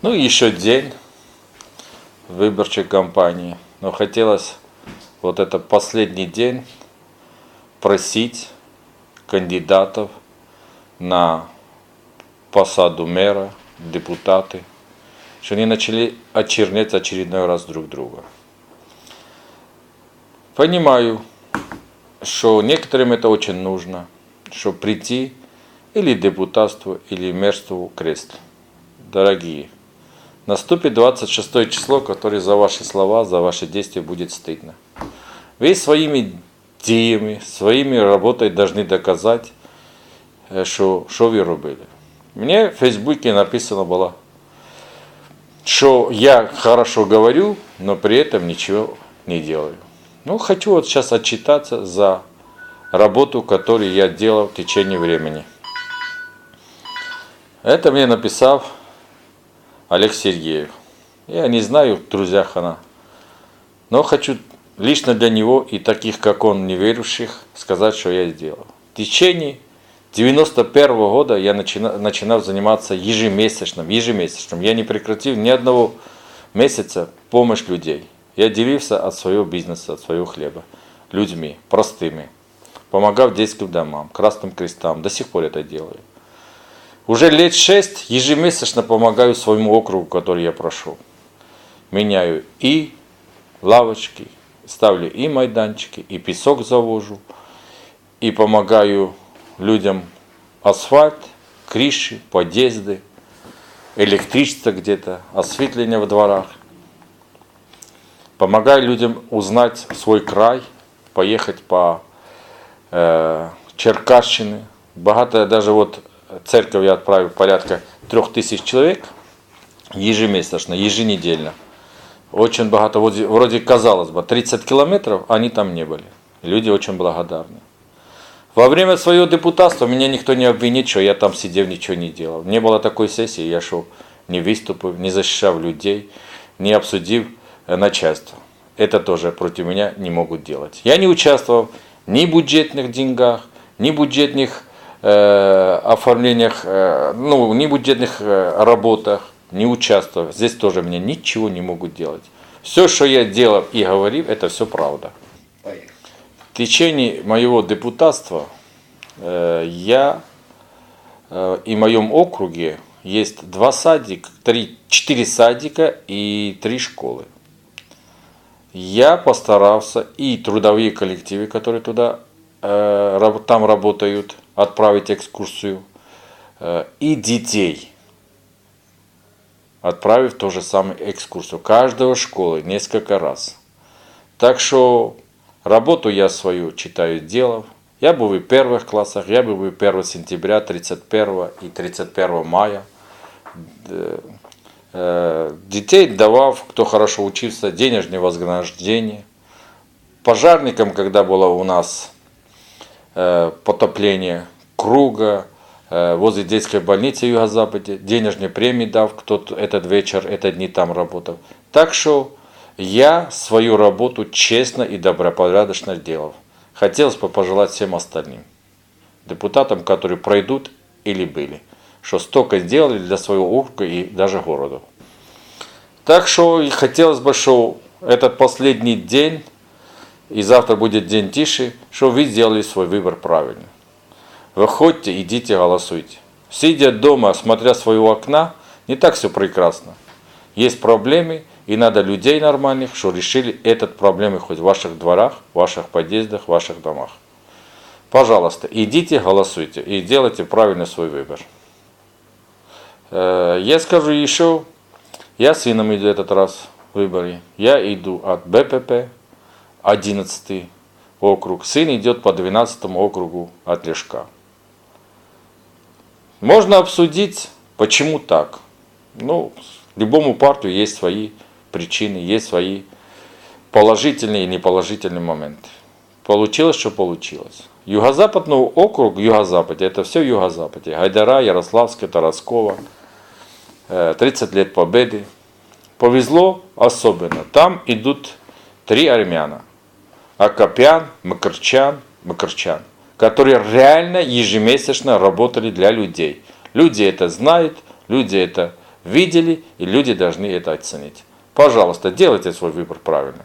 Ну и еще день выборчей кампании. Но хотелось вот этот последний день просить кандидатов на посаду мэра, депутаты, что они начали очернять очередной раз друг друга. Понимаю, что некоторым это очень нужно, чтобы прийти или депутатству, или мэрству крест. Дорогие, наступит 26 число, которое за ваши слова, за ваши действия будет стыдно. Вы своими діями, своими работой должны доказать, що, що ви робили. Мне в Фейсбуке написано было, что я хорошо говорю, но при этом ничего не делаю. Ну, хочу вот сейчас отчитаться за работу, которую я делал в течение времени. Это мне написал Олег Сергеев. Я не знаю, в друзьях она. Но хочу лично для него и таких, как он, неверующих, сказать, что я сделал. В течение 91 года я начинал, начинал заниматься ежемесячным, ежемесячным. Я не прекратил ни одного месяца помощь людей. Я делился от своего бизнеса, от своего хлеба людьми, простыми. Помогал детским домам, красным крестам. До сих пор это делаю. Уже лет шесть ежемесячно помогаю своему округу, который я прошел. Меняю и лавочки, ставлю и майданчики, и песок завожу, и помогаю людям асфальт, крыши, подъезды, электричество где-то, осветление в дворах. Помогаю людям узнать свой край, поехать по э, Черкащине. Багато даже вот церковь я отправил порядка трех тысяч человек ежемесячно, еженедельно. Очень багато, вроде казалось бы, 30 километров, они там не были. Люди очень благодарны. Во время своего депутатства меня никто не обвинит, что я там сидел, ничего не делал. Не было такой сессии, я шел не выступив, не защищав людей, не обсудив начальство. Это тоже против меня не могут делать. Я не участвовал ни в бюджетных деньгах, ни в бюджетных э, оформлениях, э, ну, ни в бюджетных э, работах, не участвовал. Здесь тоже мне ничего не могут делать. Все, что я делал и говорил, это все правда. В течение моего депутатства э, я э, и в моем округе есть два садика, три, четыре садика и три школы. Я постарался и трудовые коллективы, которые туда э, там работают, отправить экскурсию, и детей, отправив ту же самую экскурсию. Каждого школы несколько раз. Так что работу я свою читаю делов. Я был в первых классах, я был 1 сентября, 31 и 31 мая. Детей давав, кто хорошо учился, денежное вознаграждение. Пожарникам, когда было у нас потопление круга, возле детской больницы в Юго-Западе, денежные премии дав, кто этот вечер, этот дни там работал. Так что я свою работу честно и добропорядочно делал. Хотелось бы пожелать всем остальным, депутатам, которые пройдут или были, что столько сделали для своего округа и даже города. Так что хотелось бы, что этот последний день, и завтра будет день тише, что вы сделали свой выбор правильно. Выходите, идите, голосуйте. Сидя дома, смотря своего окна, не так все прекрасно. Есть проблемы, и надо людей нормальных, что решили этот проблемы хоть в ваших дворах, ваших подъездах, ваших домах. Пожалуйста, идите, голосуйте и делайте правильно свой выбор. Я скажу еще, я сыном иду этот раз в выборе. Я иду от БПП, 11 округ. Сын идет по 12 округу от Лешка. Можно обсудить, почему так. Ну, любому партию есть свои причины, есть свои положительные и неположительные моменты. Получилось, что получилось. Юго-западный округ, юго-западе, это все юго-западе. Гайдара, Ярославская, Тараскова, 30 лет победы. Повезло особенно. Там идут три армяна. Акопян, Макарчан, Макарчан которые реально ежемесячно работали для людей. Люди это знают, люди это видели, и люди должны это оценить. Пожалуйста, делайте свой выбор правильно.